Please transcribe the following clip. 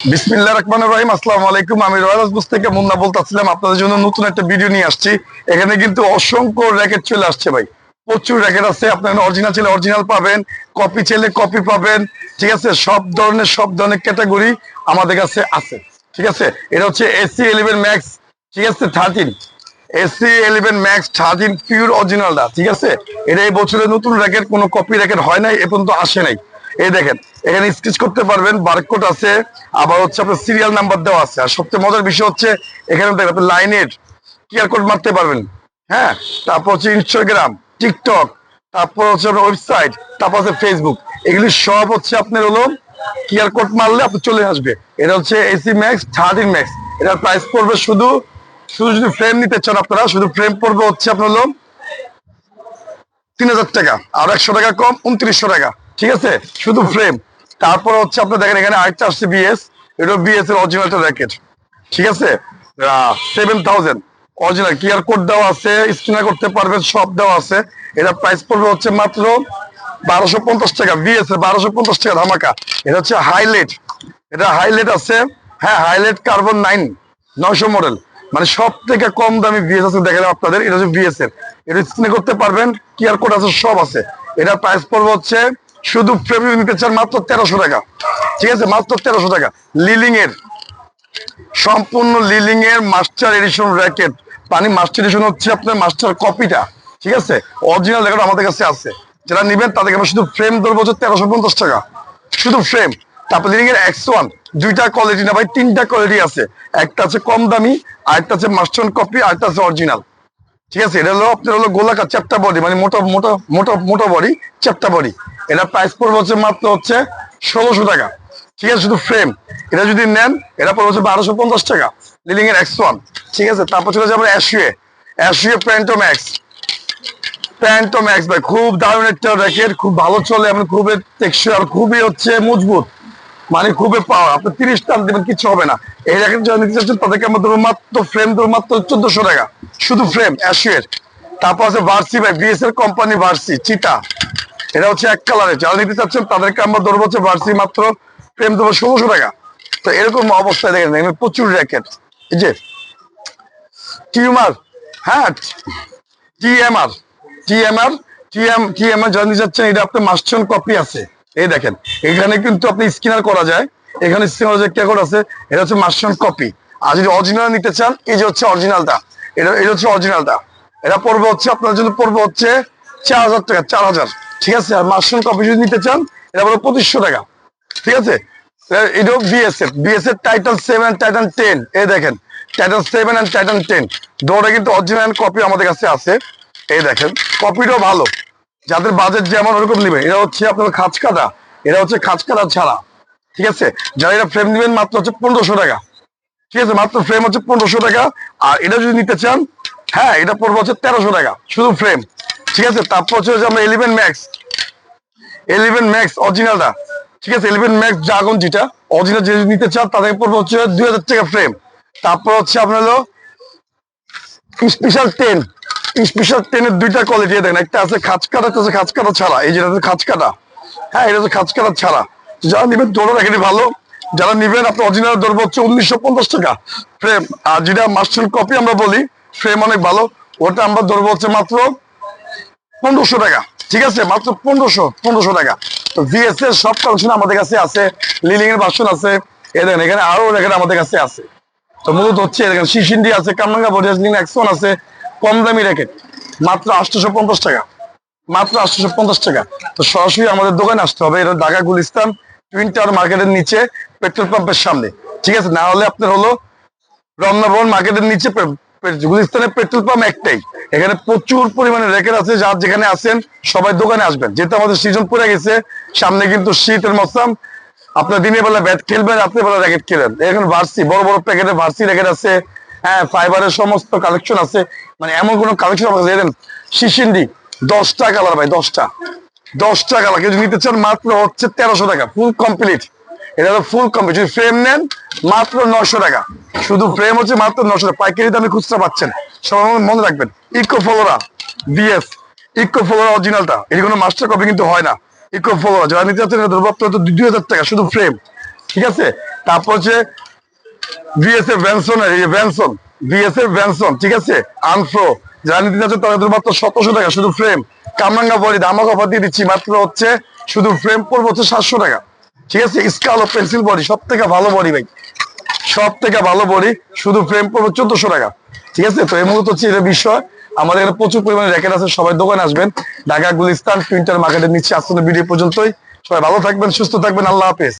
বিসমিল্লাহ রহমান রহিম, আসসালামু আলাইকুম। আমি রয়্যাল বুস থেকে মুন্না বলতেছিলাম, আপনাদের জন্য নতুন একটা ভিডিও নিয়ে আসছি। এখানে কিন্তু অসংখ্য র্যাকেট চলে আসছে ভাই। প্রচুর র্যাকেট আছে, আপনার অরিজিনাল ছেলে অরিজিনাল পাবেন কপি কপি পাবেন, ঠিক আছে? সব ধরনের সব ধরনের ক্যাটাগরি আমাদের কাছে আছে, ঠিক আছে? এটা হচ্ছে এসি ইলেভেন ম্যাক্স ঠিক আছে? Thirteen AC eleven max thirteen pure অরিজিনালটা ঠিক আছে? এটা এই বছরে নতুন র্যাকেট, কোনো কপি র্যাকেট হয় নাই, এ পর্যন্ত আসে নাই। এই দেখেন, এখানে স্কেচ করতে পারবেন বারকোড আছে, আবার হচ্ছে আপনার সিরিয়াল নাম্বার দেওয়া আছে। আর সবচেয়ে মজার বিষয় হচ্ছে, এখানে দেখেন আপনি লাইনের কিয়ার কোড মারতে পারবেন। হ্যাঁ? তারপর হচ্ছে ইনস্টাগ্রাম টিকটক তারপর হচ্ছে আপনার ওয়েবসাইট তারপর হচ্ছে ফেসবুক এগুলি সব হচ্ছে আপনার হলো কিয়ার কোড মারলে আপনি চলে আসবে। এটা হচ্ছে এসি ম্যাক্স থার্টিন ম্যাক্স এটার প্রাইস পড়বে শুধু শুধু যদি ফ্রেম নিতে চান আপনারা, শুধু ফ্রেম পড়বে হচ্ছে আপনার হলো তিন হাজার টাকা। আর একশো টাকা কম, উনত্রিশশো টাকা। ঠিক আছে? শুধু ফ্রেম তারপর হচ্ছে আপনি দেখেন, এখানে আরেকটা আসছে বিএস এটা বিএস এর অরিজিনালটা র্যাকেট ঠিক আছে? Seven thousand original QR code দেওয়া আছে স্ক্যানার করতে পারবেন, সব দেওয়া আছে। এটা প্রাইস পড়বে হচ্ছে মাত্র বারোশো পঞ্চাশ টাকা। বিএস এর বারোশো পঞ্চাশ টাকা ধামাকা। এটা হচ্ছে হাইলাইট এটা হাইলাইট আছে। হ্যাঁ হাইলাইট কার্বন নাইন নয়শো মডেল মানে সব থেকে কম দামি বিএস আছে দেখালাম আপনাদের। এটা হচ্ছে বিএস এর। এটা স্ক্রিনে করতে পারবেন কিয়ার কোড আছে, সব আছে। এটা প্রাইস পড়বে হচ্ছে শুধু ফ্রেম নিতে চান মাত্র তেরোশো টাকা। ঠিক আছে? মাত্র তেরোশো টাকা। লিলিং এর। সম্পূর্ণ লিলিং এর মাস্টার এডিশন র্যাকেট পানি মাস্টার এডিশন হচ্ছে আপনার মাস্টার কপিটা ঠিক আছে? অরিজিনাল র্যাকেট আমাদের কাছে আছে। যারা নিবেন, তাদেরকে আমরা শুধু ফ্রেম ধরবো হচ্ছে তেরোশো পঞ্চাশ টাকা। শুধু ফ্রেম তারপর লিলিং এর এক্স ওয়ান দুইটা কোয়ালিটি না ভাই, তিনটা কোয়ালিটি আছে। একটা আছে কম দামি, আরেকটা আছে মাস্টার কপি আরেকটা আছে অরিজিনাল ঠিক আছে? এটা হলো, আপনার হলো গোলাকার চ্যাপ্টা বডি মানে মোটা মোটা মোটা মোটা বডি চ্যাপ্টা বডি এটা প্রাইস পড়বে হচ্ছে মাত্র হচ্ছে ষোলোশো টাকা। ঠিক আছে, শুধু ফ্রেম এটা যদি নেন, এটা পড়বে হচ্ছে বারোশো পঞ্চাশ টাকা। লিলিং এর এক্স ওয়ান ঠিক আছে, তারপর চলে যাবে অ্যাশুয়ে অ্যাশুয়ে প্যান্টো ম্যাক্স প্যান্টো ম্যাক্স ভাই, খুব দারুণ একটা র্যাকেট খুব ভালো চলে, এবং খুবই টেকসই আর খুবই হচ্ছে মজবুত। মানে খুবই পাওয়ার আপনি তিরিশ টান দেবেন, কিছু হবে না। এই র্যাকেট যারা নিতে চাচ্ছেন, তাদেরকে আমরা ধরুন মাত্র ফ্রেম ধরুন মাত্র চোদ্দশো টাকা। শুধু ফ্রেম অ্যাশুয়ের তারপর আছে ভার্সি ভাই বিএস এর কোম্পানি ভার্সি চিটা এটা হচ্ছে এক কালারে যারা নিতে চাচ্ছেন, তাদেরকে আমরা ধরবো হচ্ছে ভার্সি মাত্র ফ্রেম দেবো ষোলোশো টাকা। তো এরকম অবস্থায় দেখেন এখানে প্রচুর র্যাকেট এই যে, টিউমার হ্যাঁ টিএমআর টিএমআর, টিএম, টিএমআর যারা নিতে চাচ্ছেন, এটা আপনার মাস্টার কপি আছে। এই দেখেন, এখানে কিন্তু আপনি স্ক্যানার করা যায়। এখানে স্ক্যানার যে কেকট আছে, এটা হচ্ছে মাস্টার কপি আর যদি অরিজিনাল নিতে চান, এই যে হচ্ছে অরিজিনালটা এটা এটা হচ্ছে অরিজিনালটা এটা পড়বে হচ্ছে, আপনার জন্য পড়বে হচ্ছে চার হাজার টাকা, চার হাজার। ঠিক আছে? আর মাস্টার কপি যদি নিতে চান, এটা পড়বে পঁচিশশো টাকা। ঠিক আছে? এটাও বিএসএফ বিএসএফ সেভেন টেন এই দেখেন সেভেন অ্যান্ড টেন কিন্তু অরিজিনাল কপি আমাদের কাছে আছে। এই দেখেন কপিটাও ভালো। যাদের বাজেট যেমন ওরকম নেবে এটা হচ্ছে আপনার খাঁচ এটা হচ্ছে খাঁচ ছাড়া। ঠিক আছে? যারা এটা ফ্রেম নেবেন, মাত্র হচ্ছে পনেরোশো টাকা। ঠিক আছে? মাত্র ফ্রেম হচ্ছে পনেরোশো টাকা। আর এটা যদি নিতে চান হ্যাঁ এটা পড়বে হচ্ছে তেরোশো টাকা। শুধু ফ্রেম ঠিক আছে? তারপর হচ্ছে আমরা এলিভেন ম্যাক্স এলিভেন ম্যাক্স অরিজিনালটা ঠিক আছে? এলিভেন ম্যাক্স ড্রাগন যেটা অরিজিনাল যে নিতে চান তাদের পড়বে হচ্ছে দুই হাজার টাকা ফ্রেম তারপর হচ্ছে আপনার হলো স্পেশাল টেন স্পেশাল টেনের দুইটা কোয়ালিটি দেখেন, একটা আছে খাঁচ কাটা, একটা আছে খাঁচ কাটা ছাড়া। এই যেটা খাঁচ কাটা। হ্যাঁ এটা হচ্ছে খাঁচ কাটা ছাড়া। যারা নিবেন দৌড়ো রাখেনি ভালো। যারা নিবেন, আপনার অরিজিনাল ধরবো হচ্ছে উনিশশো পঞ্চাশ টাকা ফ্রেম আর যেটা মাস্টার কপি আমরা বলি ফ্রেম অনেক ভালো। ওটা আমরা ধরবো হচ্ছে মাত্র পনেরোশো টাকা। ঠিক আছে? মাত্র পনেরোশো পনেরোশো টাকা। তো ভিএস এর সব কালেকশন আমাদের কাছে আছে। লিলিং এর বাসন আছে। এ দেখেন, এখানে আরও এখানে আমাদের কাছে আছে। তো মূলত হচ্ছে এখানে শিশিন্ডি আছে কামরাঙ্গা বডিয়াস লিং একশন আছে, কম দামি র্যাকেট মাত্র আটশোশো পঞ্চাশ টাকা। মাত্র আটশোশো পঞ্চাশ টাকা। তো সরাসরি আমাদের দোকানে আসতে হবে। এটা ঢাকা গুলিস্তান টুইন টাওয়ার মার্কেটের নিচে পেট্রোল পাম্পের সামনে। ঠিক আছে? না হলে আপনার হলো রমনা ভবন মার্কেটের নিচে গুলিস্তানের পেট্রোল পাম্প একটাই। এখানে প্রচুর পরিমাণে র্যাকেট আছে, যার যেখানে আছেন সবাই দোকানে আসবেন। যেহেতু আমাদের সিজন পড়ে গেছে, সামনে কিন্তু শীতের মৌসুম। আপনার দিনের বেলা ব্যাট খেলবেন, রাত্রে বেলা র্যাকেট খেলেন। এখানে ভার্সি বড় বড় প্যাকেটে ভার্সি র্যাকেট আছে হ্যাঁ ফাইবারের সমস্ত কালেকশন আছে। মানে এমন কোনো কালেকশন আমাদের দেখেন, শিশিন্ডি, দশটা কালার ভাই, দশটা। দশটা কালার যদি নিতে চান, মাত্র হচ্ছে তেরোশো টাকা ফুল কমপ্লিট এটা হলো ফুল কমপ্লিট যদি ফ্রেম নেন, মাত্র নশো টাকা। শুধু ফ্রেম হচ্ছে মাত্র নশো টাকা। পাইকারি দামে খুচরা পাচ্ছেন। সবাই মনে রাখবেন eco flora BS eco flora অরিজিনালটা এটি কোনো মাস্টার কপি কিন্তু হয় না। ইকো ফলোরা যারা নিতে চাচ্ছেন ধরবো দুই হাজার টাকা, শুধু ফ্রেম ঠিক আছে? তারপর হচ্ছে বিএসএফ ভ্যানসন ভ্যানসন বিএসএফ ভ্যানসন ঠিক আছে? আনফ্রো যারা নিতে যাচ্ছে তাদের মাত্র সতেরোশো টাকা, শুধু ফ্রেম কামরাঙ্গা বডি, দামাক অফার দিয়ে দিচ্ছি, মাত্র হচ্ছে শুধু ফ্রেম পড়বে হচ্ছে সাতশো টাকা। ঠিক আছে স্কাল পেন্সিল বডি সব থেকে ভালো বডি ভাই। সব থেকে ভালো বডি শুধু ফ্রেম পড়বে চোদ্দশো টাকা। ঠিক আছে, তো এই মুহূর্তে হচ্ছে এটা বিষয়। আমাদের এখানে প্রচুর পরিমাণে র্যাকেট আছে, সবাই দোকানে আসবেন। ঢাকা, গুলিস্তান প্রিন্টার মার্কেটের নিচে আসলে ভিডিও পর্যন্তই। সবাই ভালো থাকবেন, সুস্থ থাকবেন, আল্লাহ হাফেজ।